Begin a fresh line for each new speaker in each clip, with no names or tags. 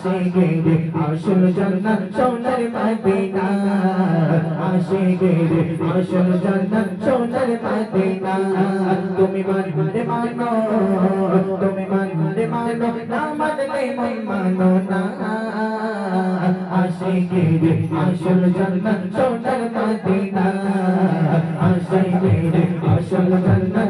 আশিকেরি আসল জন্নত সোনার মদিনা। আশিকেরি আসল জন্নত সোনার মদিনা। তুমি মানলে মানো, তুমি মানলে মানো, না মানলে মন মানো না। আশিকেরি আসল জন্নত সোনার মদিনা। আশিকেরি আসল জন্নত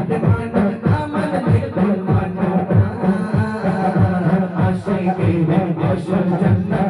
তুমি মানতে